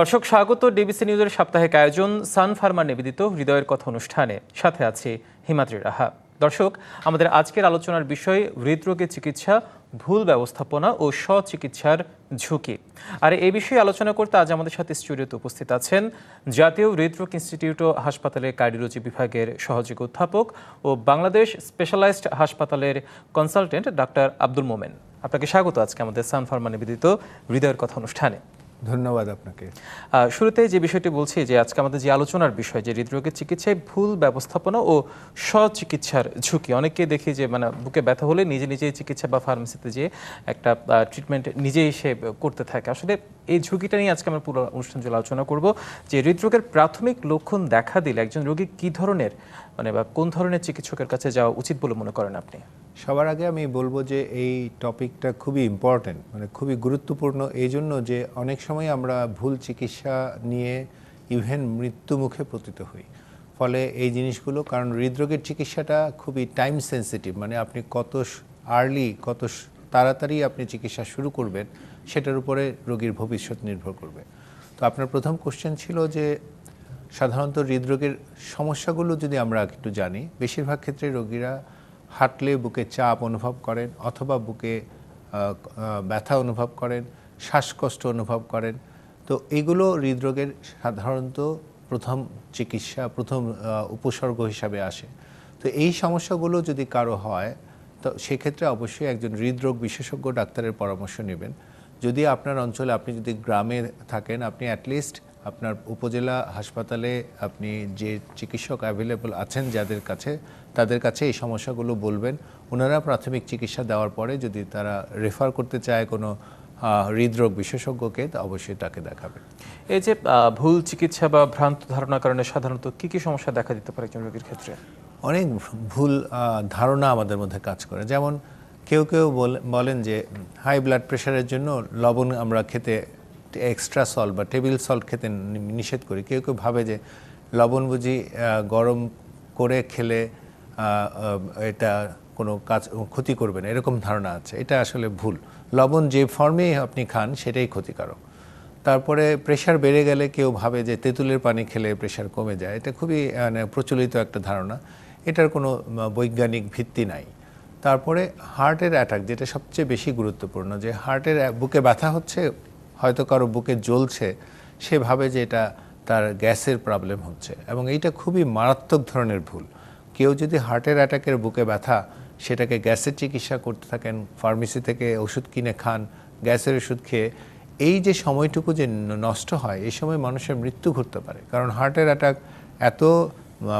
দর্শক, স্বাগত ডিবিসি নিউজের সাপ্তাহিক আয়োজন সান ফার্মা নিবেদিত হৃদয়ের কথা অনুষ্ঠানে। সাথে আছে হিমাদ্রি রাহা। দর্শক, আমাদের আজকের আলোচনার বিষয় হৃদরোগের চিকিৎসা, ভুল ব্যবস্থাপনা ও স্বচিকিৎসার ঝুঁকি। আর এই বিষয়ে আলোচনা করতে আজ আমাদের সাথে স্টুডিওতে উপস্থিত আছেন জাতীয় হৃদরোগ ইনস্টিটিউট ও হাসপাতালের কার্ডিওলজি বিভাগের সহযোগী অধ্যাপক ও বাংলাদেশ স্পেশালাইজড হাসপাতালের কনসালটেন্ট ডাক্তার আব্দুল মোমেন। আপনাকে স্বাগত আজকে আমাদের সান ফার্মা নিবেদিত হৃদয়ের কথা অনুষ্ঠানে। ধন্যবাদ আপনাকে। শুরুতে যে বিষয়টি বলছি যে আজকে আমাদের যে আলোচনার বিষয়, যে হৃদরোগের চিকিৎসায় ভুল ব্যবস্থাপনা ও স্বচিকিৎসার ঝুঁকি। অনেককে দেখি যে মানে বুকে ব্যথা হলে নিজে নিজেই চিকিৎসা বা ফার্মেসিতে যে একটা ট্রিটমেন্ট নিজেই সে করতে থাকে। আসলে এই ঝুঁকিটা নিয়ে আজকে আমরা পুরো অনুষ্ঠান জুড়ে আলোচনা করব যে হৃদরোগের প্রাথমিক লক্ষণ দেখা দিলে একজন রোগী কি ধরনের মানে বা কোন ধরনের চিকিৎসকের কাছে যাওয়া উচিত বলে মনে করেন আপনি? সবার আগে আমি বলব যে, এই টপিকটা খুবই ইম্পর্ট্যান্ট মানে খুবই গুরুত্বপূর্ণ। এই জন্য যে, অনেক সময় আমরা ভুল চিকিৎসা নিয়ে ইভেন মৃত্যু মুখে পতিত হই। ফলে এই জিনিসগুলো, কারণ হৃদরোগের চিকিৎসাটা খুবই টাইম সেন্সিটিভ মানে আপনি কত আর্লি কত তাড়াতাড়ি আপনি চিকিৎসা শুরু করবেন, সেটার উপরে রোগীর ভবিষ্যৎ নির্ভর করবে। তো আপনার প্রথম কোশ্চেন ছিল যে সাধারণত হৃদরোগের সমস্যাগুলো যদি আমরা একটু জানি, বেশিরভাগ ক্ষেত্রে রোগীরা হাঁটলে বুকে চাপ অনুভব করেন অথবা বুকে ব্যথা অনুভব করেন, শ্বাসকষ্ট অনুভব করেন। তো এগুলো হৃদরোগের সাধারণত প্রথম চিকিৎসা, প্রথম উপসর্গ হিসাবে আসে। তো এই সমস্যাগুলো যদি কারও হয়, তো সেক্ষেত্রে অবশ্যই একজন হৃদরোগ বিশেষজ্ঞ ডাক্তারের পরামর্শ নেবেন। যদি আপনার অঞ্চলে আপনি যদি গ্রামে থাকেন, আপনি অ্যাটলিস্ট আপনার উপজেলা হাসপাতালে আপনি যে চিকিৎসক অ্যাভেলেবল আছেন যাদের কাছে তাদের কাছে এই সমস্যাগুলো বলবেন। ওনারা প্রাথমিক চিকিৎসা দেওয়ার পরে যদি তারা রেফার করতে চায় কোনো হৃদরোগ বিশেষজ্ঞকে তা অবশ্যই তাকে দেখাবেন। এই যে ভুল চিকিৎসা বা ভ্রান্ত ধারণার কারণে সাধারণত কি কি সমস্যা দেখা দিতে পারে একজন রোগীর ক্ষেত্রে? অনেক ভুল ধারণা আমাদের মধ্যে কাজ করে। যেমন কেউ কেউ বলে- বলেন যে হাই ব্লাড প্রেশারের জন্য লবণ আমরা খেতে এক্সট্রা সল্ট বা টেবিল সল্ট খেতে নিষেধ করি। কেউ কেউ ভাবে যে লবণ বুঝি গরম করে খেলে এটা কোনো কাজ, ক্ষতি করবে না, এরকম ধারণা আছে। এটা আসলে ভুল। লবণ যে ফর্মেই আপনি খান, সেটাই ক্ষতিকারক। তারপরে প্রেশার বেড়ে গেলে কেউ ভাবে যে তেঁতুলের পানি খেলে প্রেশার কমে যায়। এটা খুবই মানে প্রচলিত একটা ধারণা। এটার কোনো বৈজ্ঞানিক ভিত্তি নাই। তারপরে হার্টের অ্যাটাক যেটা সবচেয়ে বেশি গুরুত্বপূর্ণ, যে হার্টের বুকে ব্যথা হচ্ছে হয়তো কারও বুকে জ্বলছে, সে ভাবে যে এটা তার গ্যাসের প্রবলেম হচ্ছে। এবং এইটা খুবই মারাত্মক ধরনের ভুল। কেউ যদি হার্টের অ্যাটাকের বুকে ব্যথা, সেটাকে গ্যাসের চিকিৎসা করতে থাকেন ফার্মেসি থেকে ওষুধ কিনে খান, গ্যাসের ওষুধ খেয়ে, এই যে সময়টুকু যে নষ্ট হয়, এই সময় মানুষের মৃত্যু ঘটতে পারে। কারণ হার্টের অ্যাটাক এত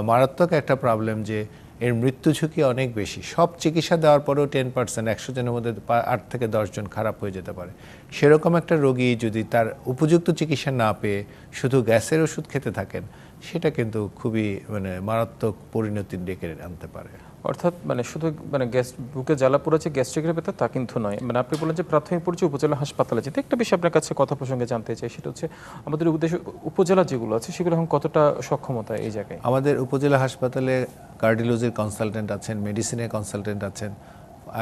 মারাত্মক একটা প্রবলেম যে এর মৃত্যু ঝুঁকি অনেক বেশি। সব চিকিৎসা দেওয়ার পরেও টেন পার্সেন্ট একশো জনের মধ্যে আট থেকে দশজন খারাপ হয়ে যেতে পারে। সেরকম একটা রোগী যদি তার উপযুক্ত চিকিৎসা না পেয়ে শুধু গ্যাসের ওষুধ খেতে থাকেন, সেটা কিন্তু খুবই মানে মারাত্মক পরিণতি ডেকে আনতে পারে। অর্থাৎ মানে শুধু মানে গ্যাস বুকে জ্বালা পড়েছে গ্যাস্ট্রিকের ভেতর তা কিন্তু নয়। মানে আপনি বলেন যে প্রাথমিক পর্যায়ে উপজেলা হাসপাতালে যেতে একটা বিষয় আপনার কাছে কথা প্রসঙ্গে জানতে চাই, সেটা হচ্ছে আমাদের উদ্দেশ্য উপজেলা যেগুলো আছে সেগুলো এখন কতটা সক্ষমতা এই জায়গায়? আমাদের উপজেলা হাসপাতালে কার্ডিওলজির কনসালটেন্ট আছেন মেডিসিনের কনসালটেন্ট আছেন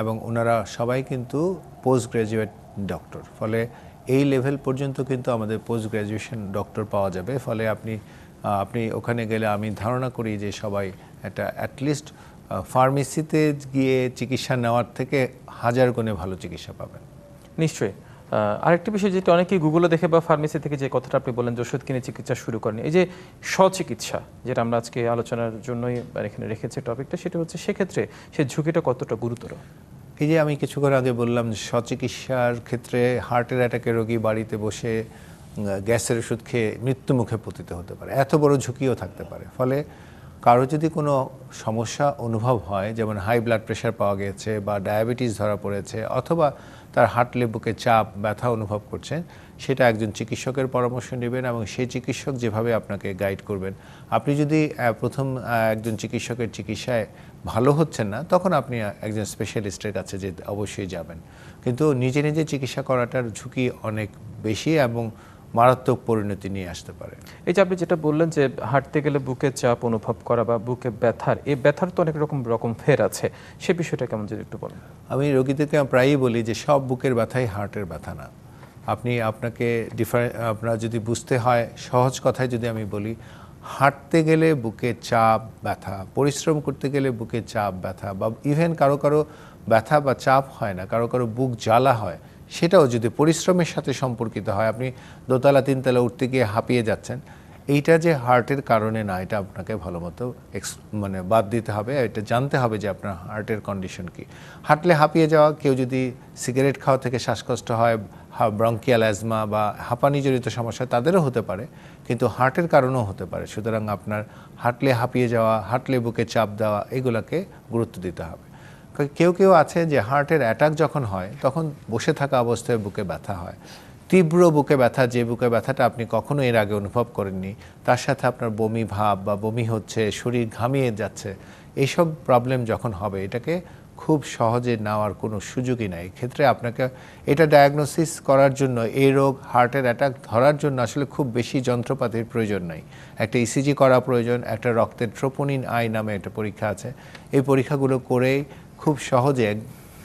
এবং ওনারা সবাই কিন্তু পোস্ট গ্রাজুয়েট ডক্টর ফলে এই লেভেল পর্যন্ত কিন্তু আমাদের পোস্ট গ্রাজুয়েশন ডক্টর পাওয়া যাবে। ফলে আপনি আপনি ওখানে গেলে আমি ধারণা করি যে সবাই একটা অ্যাটলিস্ট ফার্মেসিতে গিয়ে চিকিৎসা নেওয়ার থেকে হাজার গুণে ভালো চিকিৎসা পাবেন। নিশ্চয়ই। আরেকটি বিষয় যেটা অনেকেই গুগলে দেখে বা ফার্মেসি থেকে যে কথাটা আপনি বলেন যে ওষুধ কিনে চিকিৎসা শুরু করেন এই যে স্বচিকিৎসা যেটা আমরা আজকে আলোচনার জন্যই এখানে রেখেছি টপিকটা সেটা হচ্ছে সেক্ষেত্রে সে ঝুঁকিটা কতটা গুরুতর? এই যে আমি কিছুক্ষণ আগে বললাম যে স্বচিকিৎসার ক্ষেত্রে হার্টের অ্যাটাকে রোগী বাড়িতে বসে গ্যাসের ওষুধ খেয়ে মৃত্যুমুখে পতিত হতে পারে। এত বড় ঝুঁকিও থাকতে পারে। ফলে কারও যদি কোনো সমস্যা অনুভব হয়, যেমন হাই ব্লাড প্রেশার পাওয়া গেছে বা ডায়াবেটিস ধরা পড়েছে অথবা তার হার্টলে বুকে চাপ, ব্যথা অনুভব করছেন সেটা একজন চিকিৎসকের পরামর্শ নেবেন এবং সেই চিকিৎসক যেভাবে আপনাকে গাইড করবেন। আপনি যদি প্রথম একজন চিকিৎসকের চিকিৎসায় ভালো হচ্ছেন না, তখন আপনি একজন স্পেশালিস্টের কাছে যে অবশ্যই যাবেন। কিন্তু নিজে নিজে চিকিৎসা করাটার ঝুঁকি অনেক বেশি এবং মারাত্মক পরিণতি নিয়ে আসতে পারে। এই যে আপনি যেটা বললেন যে হাঁটতে গেলে বুকে চাপ অনুভব করা বা বুকে ব্যথার এই ব্যথার তো অনেক রকম রকম ফের আছে। সে বিষয়টা কেমন যদি একটু বলেন। আমি রোগীদেরকে প্রায়ই বলি যে সব বুকের ব্যথাই হার্টের ব্যথা না। আপনি আপনাকে ডিফারেন্ট আপনার যদি বুঝতে হয় সহজ কথায় যদি আমি বলি হাঁটতে গেলে বুকে চাপ ব্যথা পরিশ্রম করতে গেলে বুকে চাপ ব্যথা বা ইভেন কারও কারও ব্যথা বা চাপ হয় না কারও কারও বুক জ্বালা হয় সেটাও যদি পরিশ্রমের সাথে সম্পর্কিত হয়, আপনি দোতলা, তিনতলা উঠতে গিয়ে হাঁপিয়ে যাচ্ছেন, এইটা যে হার্টের কারণে না, এটা আপনাকে ভালো মতো মানে বাদ দিতে হবে, এটা জানতে হবে যে আপনার হার্টের কন্ডিশন কি। হাঁটলে হাঁপিয়ে যাওয়া, কেউ যদি সিগারেট খাওয়া থেকে শ্বাসকষ্ট হয় ব্রঙ্কিয়াল অ্যাজমা বা হাঁপানিজনিত সমস্যা তাদেরও হতে পারে, কিন্তু হার্টের কারণেও হতে পারে। সুতরাং আপনার হাঁটলে হাঁপিয়ে যাওয়া, হাঁটলে বুকে চাপ দেওয়া, এগুলোকে গুরুত্ব দিতে হবে। কেউ কেউ আছে যে হার্টের অ্যাটাক যখন হয়, তখন বসে থাকা অবস্থায় বুকে ব্যথা হয়। তীব্র বুকে ব্যথা, যে বুকে ব্যথাটা আপনি কখনো এর আগে অনুভব করেননি, তার সাথে আপনার বমি ভাব বা বমি হচ্ছে, শরীর ঘামিয়ে যাচ্ছে এইসব প্রবলেম যখন হবে, এটাকে খুব সহজে নেওয়ার কোনো সুযোগই নাই। ক্ষেত্রে আপনাকে এটা ডায়াগনোসিস করার জন্য, এই রোগ, হার্টের অ্যাটাক ধরার জন্য আসলে খুব বেশি যন্ত্রপাতির প্রয়োজন নাই। একটা ইসিজি করা প্রয়োজন, একটা রক্তের ট্রোপোনিন আই নামে একটা পরীক্ষা আছে। এই পরীক্ষাগুলো করেই খুব সহজে এক-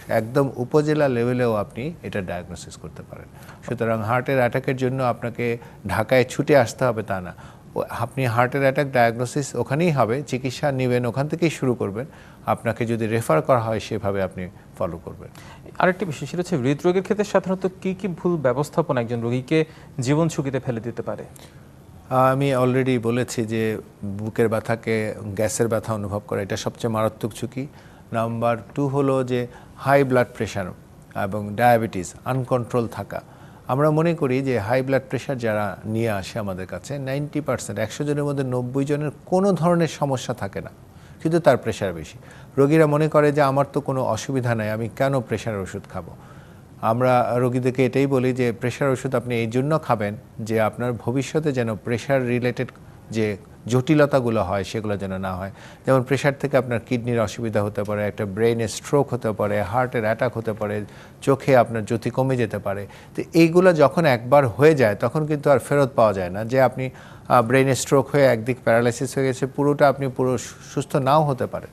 একদম উপজেলা লেভেলেও আপনি এটা ডায়াগনোসিস করতে পারেন। সুতরাং হার্টের অ্যাটাকের জন্য আপনাকে ঢাকায় ছুটে আসতে হবে তা না। আপনি হার্টের অ্যাটাক ডায়াগনোসিস ওখানেই হবে চিকিৎসা নেবেন ওখান থেকেই শুরু করবেন। আপনাকে যদি রেফার করা হয় সেভাবে আপনি ফলো করবেন। আরেকটি বিষয় সেটা হচ্ছে হৃদরোগের ক্ষেত্রে সাধারণত কী কী ভুল ব্যবস্থাপনা একজন রোগীকে জীবন ঝুঁকিতে ফেলে দিতে পারে? আমি অলরেডি বলেছি যে বুকের ব্যথাকে গ্যাসের ব্যথা অনুভব করা এটা সবচেয়ে মারাত্মক ঝুঁকি। নাম্বার টু হলো যে হাই ব্লাড প্রেশার এবং ডায়াবেটিস আনকন্ট্রোল থাকা। আমরা মনে করি যে হাই ব্লাড প্রেশার যারা নিয়ে আসে আমাদের কাছে নাইনটি পার্সেন্ট একশো জনের মধ্যে নব্বই জনের কোনো ধরনের সমস্যা থাকে না, কিন্তু তার প্রেশার বেশি। রোগীরা মনে করে যে আমার তো কোনো অসুবিধা নাই, আমি কেন প্রেশারের ওষুধ খাব? আমরা রোগীদেরকে এটাই বলি যে প্রেশার ওষুধ আপনি এই জন্য খাবেন যে আপনার ভবিষ্যতে যেন প্রেশার রিলেটেড যে জটিলতাগুলো হয়, সেগুলো যেন না হয়। যেমন প্রেশার থেকে আপনার কিডনির অসুবিধা হতে পারে, একটা ব্রেনে স্ট্রোক হতে পারে হার্টের অ্যাটাক হতে পারে, চোখে আপনার জ্যোতি কমে যেতে পারে। তো এইগুলো যখন একবার হয়ে যায়, তখন কিন্তু আর ফেরত পাওয়া যায় না যে আপনি ব্রেনে স্ট্রোক হয়ে একদিক প্যারালাইসিস হয়ে গেছে, পুরোটা আপনি পুরো সুস্থ নাও হতে পারে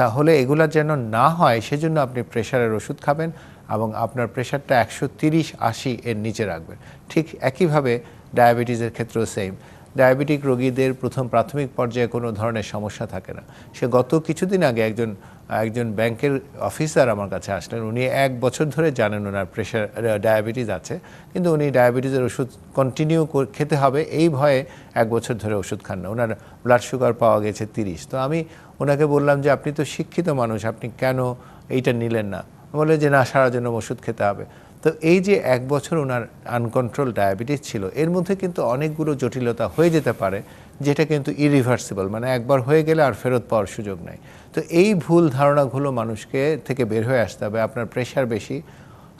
তাহলে এগুলো যেন না হয়, সেজন্য আপনি প্রেশারের ওষুধ খাবেন এবং আপনার প্রেশারটা একশো তিরিশ আশি এর নিচে রাখবেন। ঠিক একইভাবে ডায়াবেটিসের ক্ষেত্রেও সেম ডায়াবেটিক রোগীদের প্রথম প্রাথমিক পর্যায়ে কোনো ধরনের সমস্যা থাকে না। সে গত কিছুদিন আগে একজন একজন ব্যাংকের অফিসার আমার কাছে আসলেন। উনি এক বছর ধরে জানেন ওনার প্রেশার ডায়াবেটিস আছে। কিন্তু উনি ডায়াবেটিসের ওষুধ কন্টিনিউ খেতে হবে এই ভয়ে এক বছর ধরে ওষুধ খান না। ওনার ব্লাড সুগার পাওয়া গেছে তিরিশ। তো আমি ওনাকে বললাম যে, আপনি তো শিক্ষিত মানুষ, আপনি কেন এইটা নিলেন না? বলে যে, না সারা জন্য ওষুধ খেতে হবে। তো এই যে এক বছর ওনার আনকন্ট্রোল ডায়াবেটিস ছিল, এর মধ্যে কিন্তু অনেকগুলো জটিলতা হয়ে যেতে পারে, যেটা কিন্তু ইরিভার্সিবল মানে একবার হয়ে গেলে আর ফেরত পাওয়ার সুযোগ নাই। তো এই ভুল ধারণাগুলো মানুষকে থেকে বের হয়ে আসতে হবে। আপনার প্রেশার বেশি,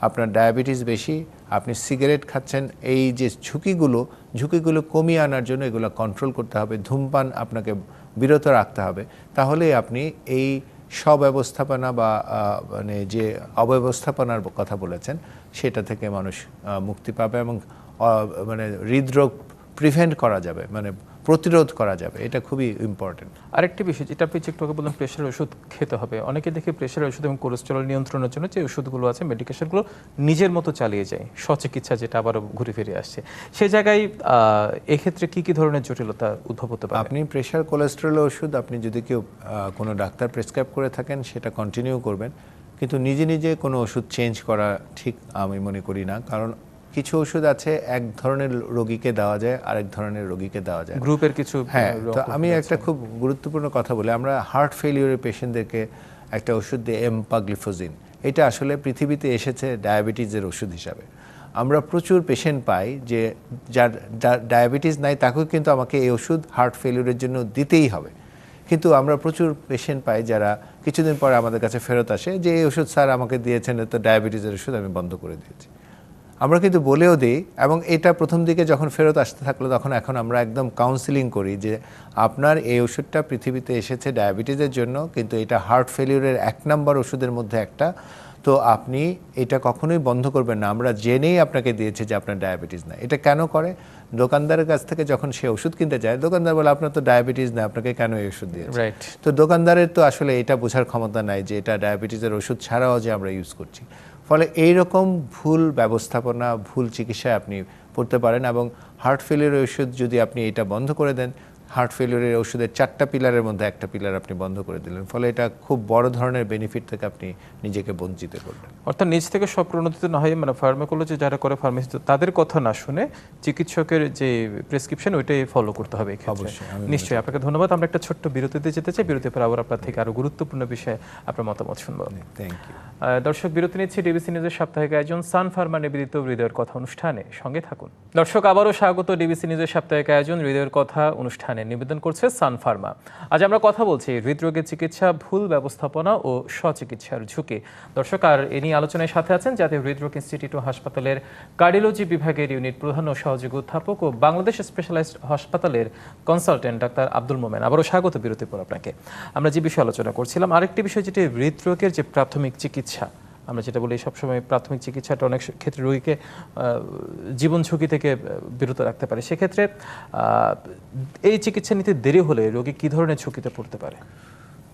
আপনার ডায়াবেটিস বেশি, আপনি সিগারেট খাচ্ছেন, এই যে ঝুঁকিগুলো ঝুঁকিগুলো কমিয়ে আনার জন্য এগুলো কন্ট্রোল করতে হবে। ধূমপান আপনাকে বিরত রাখতে হবে। তাহলেই আপনি এই স্বব্যবস্থাপনা বা মানে যে অব্যবস্থাপনার কথা বলেছেন, সেটা থেকে মানুষ মুক্তি পাবে এবং মানে হৃদরোগ প্রিভেন্ট করা যাবে। মানে প্রতিরোধ করা যাবে এটা খুবই ইম্পর্টেন্ট আরেকটি বিষয় যেটা আপনি একটু আগে বললাম প্রেশারের ওষুধ খেতে হবে। অনেকে দেখে প্রেশারের ওষুধ এবং কোলেস্টেরল নিয়ন্ত্রণের জন্য যে ওষুধগুলো আছে মেডিকেশনগুলো নিজের মতো চালিয়ে যায়। স্বচিকিৎসা যেটা আবারও ঘুরে ফিরে আসছে। সে জায়গায় এক্ষেত্রে কি কি ধরনের জটিলতা উদ্ভব হতে পারে? আপনি প্রেশার কোলেস্টেরল ওষুধ আপনি যদি কেউ কোনো ডাক্তার প্রেসক্রাইব করে থাকেন সেটা কন্টিনিউ করবেন। কিন্তু নিজে নিজে কোনো ওষুধ চেঞ্জ করা ঠিক আমি মনে করি না। কারণ কিছু ওষুধ আছে এক ধরনের রোগীকে দেওয়া যায় আরেক ধরনের রোগীকে দেওয়া যায়। গ্রুপের কিছু হ্যাঁ তো আমি একটা খুব গুরুত্বপূর্ণ কথা বলি। আমরা হার্ট ফেলিওরের পেশেন্টদেরকে একটা ওষুধ দিই এমপাগ্লিফোজিন এটা আসলে পৃথিবীতে এসেছে ডায়াবেটিসের ওষুধ হিসাবে। আমরা প্রচুর পেশেন্ট পাই যে যার যার ডায়াবেটিস নাই তাকেও কিন্তু আমাকে এই ওষুধ হার্ট ফেলিওরের জন্য দিতেই হবে। কিন্তু আমরা প্রচুর পেশেন্ট পাই যারা কিছুদিন পরে আমাদের কাছে ফেরত আসে যে এই ওষুধ স্যার আমাকে দিয়েছেন তো ডায়াবেটিসের ওষুধ আমি বন্ধ করে দিয়েছি। আমরা কিন্তু বলেও দিই এবং এটা প্রথম দিকে যখন ফেরত আসতে থাকল তখন এখন আমরা একদম কাউন্সিলিং করি যে আপনার এই ওষুধটা পৃথিবীতে এসেছে ডায়াবেটিসের জন্য কিন্তু এটা হার্ট ফেলিউরের এক নম্বর ওষুধের মধ্যে একটা। তো আপনি এটা কখনোই বন্ধ করবেন না। আমরা জেনেই আপনাকে দিয়েছি যে আপনার ডায়াবেটিস না এটা কেন করে? দোকানদারের কাছ থেকে যখন সে ওষুধ কিনতে যায় দোকানদার বলে আপনার তো ডায়াবেটিস না আপনাকে কেন এই ওষুধ দিয়েছে? রাইট তো দোকানদারের তো আসলে এটা বোঝার ক্ষমতা নাই যে এটা ডায়াবেটিসের ওষুধ ছাড়াও যে আমরা ইউজ করছি। ফলে এই রকম ভুল ব্যবস্থাপনা, ভুল চিকিৎসায় আপনি পড়তে পারেন এবং হার্ট ফেলের ওষুধ যদি আপনি এটা বন্ধ করে দেন হার্ট ফেলিওরের ওষুধের চারটা পিলারের মধ্যে একটা পিলার আপনি বন্ধ করে দিলেন। ফলে এটা খুব বড় ধরনের বেনিফিট থেকে আপনি নিজেকে বঞ্চিত করলেন। অর্থাৎ নিজ থেকে সব প্রণোদিত না হয় মানে ফার্মাকোলজি যারা করে ফার্মেসি তাদের কথা না শুনে চিকিৎসকের যে প্রেসক্রিপশন ওইটাই ফলো করতে হবে অবশ্যই, নিশ্চয়ই। আপনাকে ধন্যবাদ। আমরা একটা ছোট্ট বিরতিতে যেতে চাই। বিরতির পর আবার আপনার থেকে আরও গুরুত্বপূর্ণ বিষয়ে আপনার মতামত শুনব। থ্যাংক ইউ দর্শক বিরতি নিচ্ছি ডিবিসি নিউজের সাপ্তাহিক আয়োজন সান ফার্মা নিবেদিত হৃদয়ের কথা অনুষ্ঠানে। সঙ্গে থাকুন। দর্শক আবারও স্বাগত ডিবিসি নিউজের সাপ্তাহিক আয়োজন হৃদয়ের কথা অনুষ্ঠানে। নিবেদন করছে সান ফার্মা। আজ আমরা কথা বলছি হৃদরোগের চিকিৎসা, ভুল ব্যবস্থাপনা ও স্বচিকিৎসার ঝুঁকি। দর্শক, আর এ নিয়ে আলোচনায় সাথে আছেন জাতীয় হৃদরোগ ইনস্টিটিউট হাসপাতালের কার্ডিওলজি বিভাগের ইউনিট প্রধান ও সহযোগী অধ্যাপক ও বাংলাদেশ স্পেশালাইজড হাসপাতালের কনসালটেন্ট ডাক্তার আব্দুল মোমেন। আবারও স্বাগত বিরতির পর আপনাকে। আমরা যে বিষয়ে আলোচনা করছিলাম, আরেকটি বিষয় যেটি হৃদরোগের যে প্রাথমিক চিকিৎসা আমরা যেটা বলি সবসময় প্রাথমিক চিকিৎসাটা অনেক ক্ষেত্রে রোগীকে জীবন ঝুঁকি থেকে বিরত রাখতে পারে। সেক্ষেত্রে এই চিকিৎসা নিতে দেরি হলে রোগী কি ধরনের ঝুঁকিতে পড়তে পারে?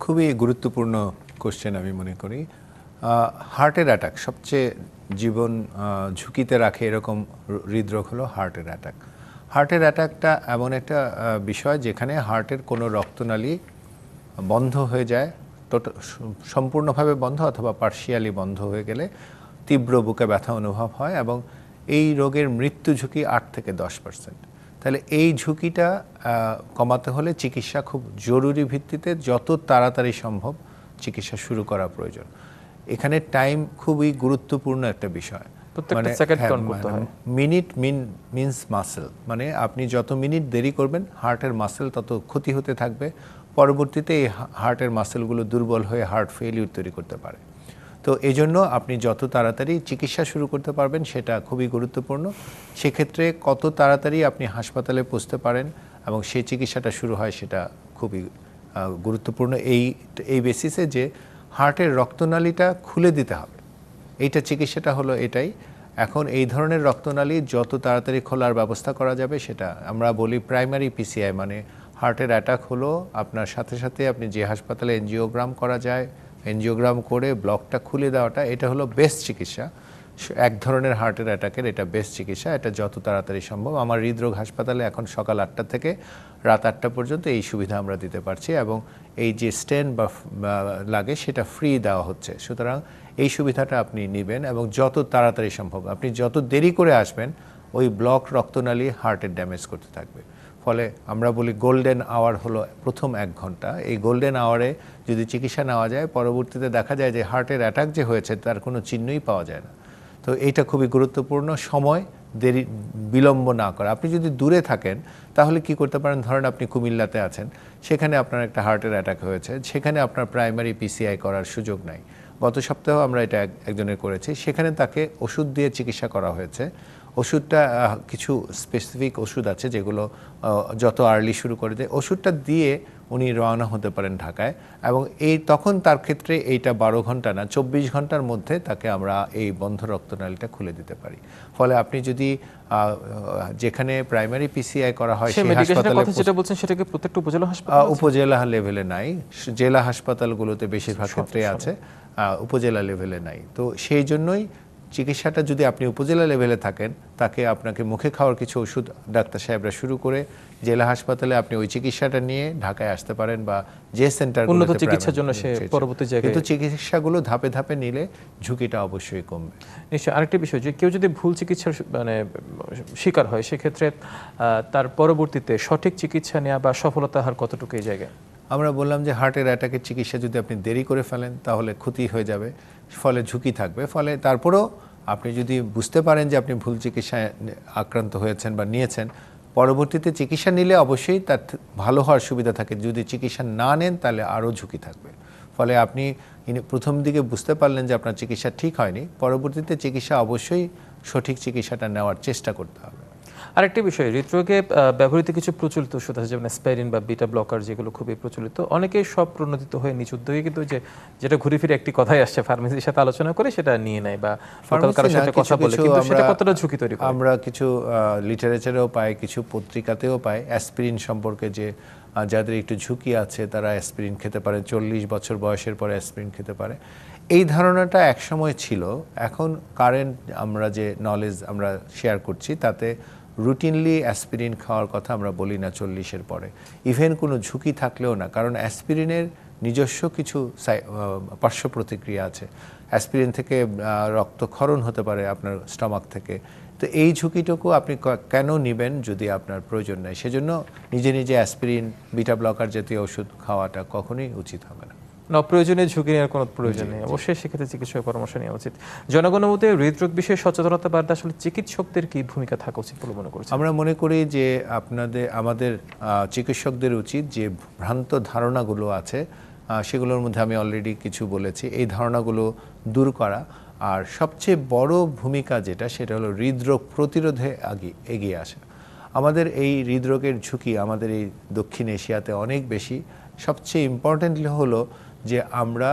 খুবই গুরুত্বপূর্ণ কোশ্চেন আমি মনে করি। হার্টের অ্যাটাক সবচেয়ে জীবন ঝুঁকিতে রাখে এরকম হৃদরোগ হলো হার্টের অ্যাটাক হার্টের অ্যাটাকটা এমন একটা বিষয় যেখানে হার্টের কোনো রক্তনালী বন্ধ হয়ে যায় সম্পূর্ণভাবে বন্ধ অথবা পার্শিয়ালি বন্ধ হয়ে গেলে তীব্র বুকে ব্যথা অনুভব হয় এবং এই রোগের মৃত্যু ঝুঁকি আট থেকে দশ পার্সেন্ট তাহলে এই ঝুঁকিটা কমাতে হলে চিকিৎসা খুব জরুরি ভিত্তিতে যত তাড়াতাড়ি সম্ভব চিকিৎসা শুরু করা প্রয়োজন। এখানে টাইম খুবই গুরুত্বপূর্ণ একটা বিষয়। প্রত্যেকটা second হ্যাঁ, count করতে মানে হয়। মিনিট মিন মিনস মাসেল মানে আপনি যত মিনিট দেরি করবেন হার্টের মাসেল তত ক্ষতি হতে থাকবে। পরবর্তীতে এই হার্টের মাসেলগুলো দুর্বল হয়ে হার্ট ফেলিউর তৈরি করতে পারে। তো এই জন্য আপনি যত তাড়াতাড়ি চিকিৎসা শুরু করতে পারবেন সেটা খুবই গুরুত্বপূর্ণ। সেক্ষেত্রে কত তাড়াতাড়ি আপনি হাসপাতালে পৌঁছতে পারেন এবং সেই চিকিৎসাটা শুরু হয় সেটা খুবই গুরুত্বপূর্ণ। এই এই বেসিসে যে হার্টের রক্তনালীটা খুলে দিতে হবে। এইটা চিকিৎসাটা হলো এটাই। এখন এই ধরনের রক্তনালী যত তাড়াতাড়ি খোলার ব্যবস্থা করা যাবে সেটা আমরা বলি প্রাইমারি পিসিআই মানে হার্টের অ্যাটাক হলো, আপনার সাথে সাথে আপনি যে হাসপাতালে এনজিওগ্রাম করা যায় এনজিওগ্রাম করে ব্লকটা খুলে দেওয়াটা, এটা হলো বেস্ট চিকিৎসা। এক ধরনের হার্টের অ্যাটাকের এটা বেস্ট চিকিৎসা, এটা যত তাড়াতাড়ি সম্ভব। আমার হৃদরোগ হাসপাতালে এখন সকাল আটটা থেকে রাত আটটা পর্যন্ত এই সুবিধা আমরা দিতে পারছি এবং এই যে স্টেন বা লাগে সেটা ফ্রি দেওয়া হচ্ছে। সুতরাং এই সুবিধাটা আপনি নেবেন এবং যত তাড়াতাড়ি সম্ভব, আপনি যত দেরি করে আসবেন, ওই ব্লক রক্তনালী হার্টের ড্যামেজ করতে থাকবে। ফলে আমরা বলি গোল্ডেন আওয়ার হলো প্রথম এক ঘণ্টা। এই গোল্ডেন আওয়ারে যদি চিকিৎসা নেওয়া যায়, পরবর্তীতে দেখা যায় যে হার্টের অ্যাটাক যে হয়েছে, তার কোনো চিহ্নই পাওয়া যায় না। তো এটা খুবই গুরুত্বপূর্ণ। সময়, দেরি, বিলম্ব না করা। আপনি যদি দূরে থাকেন, তাহলে কি করতে পারেন? ধরেন আপনি কুমিল্লাতে আছেন, সেখানে আপনার একটা হার্টের অ্যাটাক হয়েছে, সেখানে আপনার প্রাইমারি পিসিআই করার সুযোগ নাই। গত সপ্তাহেও আমরা এটা একজনের করেছি, সেখানে তাকে ওষুধ দিয়ে চিকিৎসা করা হয়েছে। ওষুধটা কিছু স্পেসিফিক ওষুধ আছে যেগুলো যত আর্লি শুরু করে দেয়। ওষুধটা দিয়ে উনি রওনা হতে পারেন ঢাকায় এবং এই তখন তার ক্ষেত্রে এইটা বারো ঘণ্টা না চব্বিশ ঘণ্টার মধ্যে তাকে আমরা এই বন্ধ রক্তনালীটা খুলে দিতে পারি। ফলে আপনি যদি যেখানে প্রাইমারি পিসিআই করা হয় সেই হাসপাতালে যেটা বলছেন সেটাকে প্রত্যেকটা উপজেলা হাসপাতাল উপজেলা লেভেলে নাই। জেলা হাসপাতালগুলোতে বেশিরভাগ ক্ষেত্রে আছে উপজেলা লেভেলে নাই। তো সেই জন্যই চিকিৎসাটা যদি আপনি উপজেলা লেভেলে থাকেন তাকে আপনাকে মুখে খাওয়ার কিছু ওষুধ ডাক্তার সাহেবরা শুরু করে জেলা হাসপাতালে আপনি ওই চিকিৎসাটা নিয়ে ঢাকায় আসতে পারেন বা যে সেন্টার উন্নত চিকিৎসার জন্য সে পরবর্তী জায়গায়- কিন্তু চিকিৎসাগুলো ধাপে ধাপে নিলে ঝুঁকিটা অবশ্যই কমবে। নিশ্চয়ই। আরেকটি বিষয় যে কেউ যদি ভুল চিকিৎসার মানে শিকার হয় সেক্ষেত্রে আহ, তার পরবর্তীতে সঠিক চিকিৎসা নেওয়া বা সফলতা হার কতটুকু এই জায়গায়? আমরা বললাম যে হার্টের অ্যাটাকের চিকিৎসা যদি আপনি দেরি করে ফেলেন, তাহলে ক্ষতি হয়ে যাবে, ফলে ঝুঁকি থাকবে। ফলে তারপরেও আপনি যদি বুঝতে পারেন যে আপনি ভুল চিকিৎসায় আক্রান্ত হয়েছেন বা নিয়েছেন, পরবর্তীতে চিকিৎসা নিলে অবশ্যই তার ভালো হওয়ার সুবিধা থাকে। যদি চিকিৎসা না নেন, তাহলে আরও ঝুঁকি থাকবে। ফলে আপনি প্রথম দিকে বুঝতে পারলেন যে আপনার চিকিৎসা ঠিক হয়নি, পরবর্তীতে চিকিৎসা অবশ্যই সঠিক চিকিৎসাটা নেওয়ার চেষ্টা করতে হবে। আরেকটি বিষয় হৃদরোগে ব্যবহৃত কিছু প্রচলিত ওষুধ আছে যেমন স্প্যারিন বা বিটা ব্লকার যেগুলো খুবই প্রচলিত। অনেকেই সব প্রণোদিত হয়ে নিচ উদ্যোগে কিন্তু যে যেটা ঘুরে ফিরে একটি কথাই আসছে ফার্মেসির সাথে আলোচনা করে সেটা নিয়ে নেয় বা লোকাল কারোর সাথে কথা বলে। কিন্তু সেটা কতটা ঝুঁকি তৈরি করে? আমরা কিছু লিটারেচারেও পাই কিছু পত্রিকাতেও পাই। অ্যাসপিরিন সম্পর্কে যে যাদের একটু ঝুঁকি আছে তারা অ্যাসপিরিন খেতে পারে। চল্লিশ বছর বয়সের পরে অ্যাসপিরিন খেতে পারে। এই ধারণাটা একসময় ছিল। এখন কারেন্ট আমরা যে নলেজ আমরা শেয়ার করছি তাতে রুটিনলি অ্যাসপিরিন খাওয়ার কথা আমরা বলি না চল্লিশের পরে। ইভেন কোনো ঝুঁকি থাকলেও না, কারণ অ্যাসপিরিনের নিজস্ব কিছু পার্শ্ব প্রতিক্রিয়া আছে। অ্যাসপিরিন থেকে রক্তক্ষরণ হতে পারে আপনার স্টমাক থেকে। তো এই ঝুঁকিটুকু আপনি কেন নেবেন যদি আপনার প্রয়োজন নেই? সেজন্য নিজে নিজে অ্যাসপিরিন বিটা ব্লকার জাতীয় ওষুধ খাওয়াটা কখনোই উচিত হবে না। না প্রয়োজনীয় ঝুঁকি নেওয়ার কোনো প্রয়োজন নেই। অবশ্যই সেক্ষেত্রে চিকিৎসকের পরামর্শ নেওয়া উচিত। জনগণের মধ্যে হৃদরোগ বিষয়ে সচেতনতা বাড়তে আসলে চিকিৎসকদের কি ভূমিকা থাকা উচিত বলে মনে করছেন? আমরা মনে করি যে আপনাদের আমাদের চিকিৎসকদের উচিত যে ভ্রান্ত ধারণাগুলো আছে সেগুলোর মধ্যে আমি অলরেডি কিছু বলেছি। এই ধারণাগুলো দূর করা। আর সবচেয়ে বড় ভূমিকা যেটা সেটা হলো হৃদরোগ প্রতিরোধে আগে এগিয়ে আসা। আমাদের এই হৃদরোগের ঝুঁকি আমাদের এই দক্ষিণ এশিয়াতে অনেক বেশি। সবচেয়ে ইম্পর্টেন্টলি হলো যে আমরা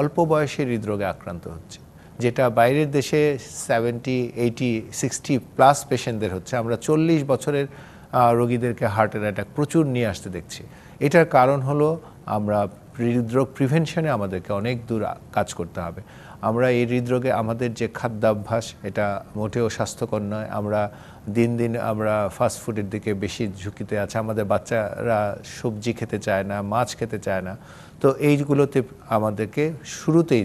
অল্প বয়সে হৃদরোগে আক্রান্ত হচ্ছে, যেটা বাইরের দেশে সেভেন্টি এইটি সিক্সটি প্লাস পেশেন্টদের হচ্ছে। আমরা চল্লিশ বছরের রোগীদেরকে হার্টের অ্যাটাক প্রচুর নিয়ে আসতে দেখছি। এটার কারণ হলো আমরা হৃদরোগ প্রিভেনশনে আমাদেরকে অনেক দূর কাজ করতে হবে। আমরা এই হৃদরোগে আমাদের যে খাদ্যাভ্যাস, এটা মোটেও স্বাস্থ্যকর নয়। আমরা দিন দিন আমরা ফাস্ট ফুডের দিকে বেশি ঝুঁকিতে আছে। আমাদের বাচ্চারা সবজি খেতে চায় না, মাছ খেতে চায় না। তো এইগুলোতে আমাদেরকে শুরুতেই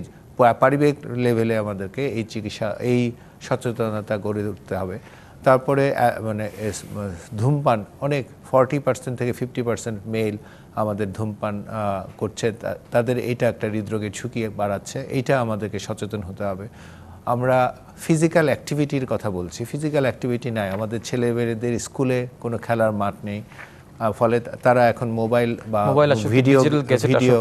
পারিবারিক লেভেলে আমাদেরকে এই চিকিৎসা, এই সচেতনতা গড়ে তুলতে হবে। তারপরে মানে ধূমপান, অনেক ফর্টি পার্সেন্ট থেকে ফিফটি পার্সেন্ট মেল আমাদের ধূমপান করছে তাদের এটা একটা হৃদরোগের ঝুঁকি বাড়াচ্ছে এইটা আমাদেরকে সচেতন হতে হবে। আমরা ফিজিক্যাল অ্যাক্টিভিটির কথা বলছি ফিজিক্যাল অ্যাক্টিভিটি নাই আমাদের ছেলেমেয়েদের স্কুলে কোনো খেলার মাঠ নেই ফলে তারা এখন মোবাইল বা মোবাইল ভিডিও ভিডিও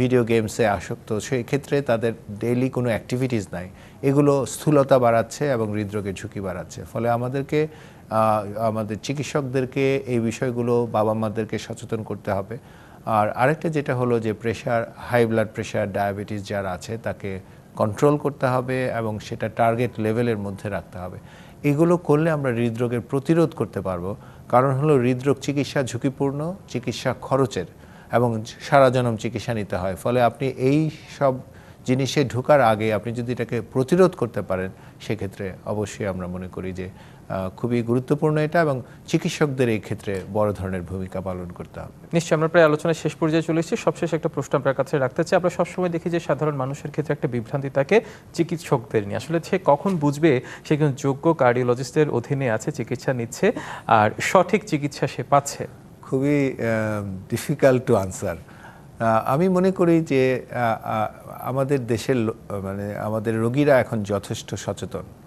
ভিডিও গেমসে আসক্ত। সেই ক্ষেত্রে তাদের ডেইলি কোনো অ্যাক্টিভিটিস নাই। এগুলো স্থূলতা বাড়াচ্ছে এবং হৃদরোগের ঝুঁকি বাড়াচ্ছে ফলে আমাদেরকে আমাদের চিকিৎসকদেরকে এই বিষয়গুলো বাবা মাদেরকে সচেতন করতে হবে। আর আরেকটা যেটা হলো যে pressure high blood pressure diabetes যার আছে, তাকে কন্ট্রোল করতে হবে এবং সেটা টার্গেট লেভেলের মধ্যে রাখতে হবে। এগুলো করলে আমরা হৃদরোগের প্রতিরোধ করতে পারব। কারণ হলো হৃদরোগ চিকিৎসা ঝুঁকিপূর্ণ, চিকিৎসা খরচের এবং সারা জনম চিকিৎসা নিতে হয়। ফলে আপনি এই সব জিনিসে ঢোকার আগে আপনি যদি এটাকে প্রতিরোধ করতে পারেন সেক্ষেত্রে অবশ্যই আমরা মনে করি যে খুবই গুরুত্বপূর্ণ এটা এবং চিকিৎসকদের এই ক্ষেত্রে বড় ধরনের ভূমিকা পালন করতে হবে। নিশ্চয়ই আমরা প্রায় আলোচনার শেষ পর্যায়ে চলে এসেছি। সবশেষ একটা প্রশ্ন আপনার কাছে রাখতে চাই। আমরা সবসময় দেখি যে সাধারণ মানুষের ক্ষেত্রে একটা বিভ্রান্তি থাকে চিকিৎসকদের নিয়ে। আসলে সে কখন বুঝবে সে একজন যোগ্য কার্ডিওলজিস্টের অধীনে আছে চিকিৎসা নিচ্ছে আর সঠিক চিকিৎসা সে পাচ্ছে? খুবই ডিফিকাল্ট টু আনসার আমি মনে করি যে আমাদের দেশের মানে আমাদের রোগীরা এখন যথেষ্ট সচেতন।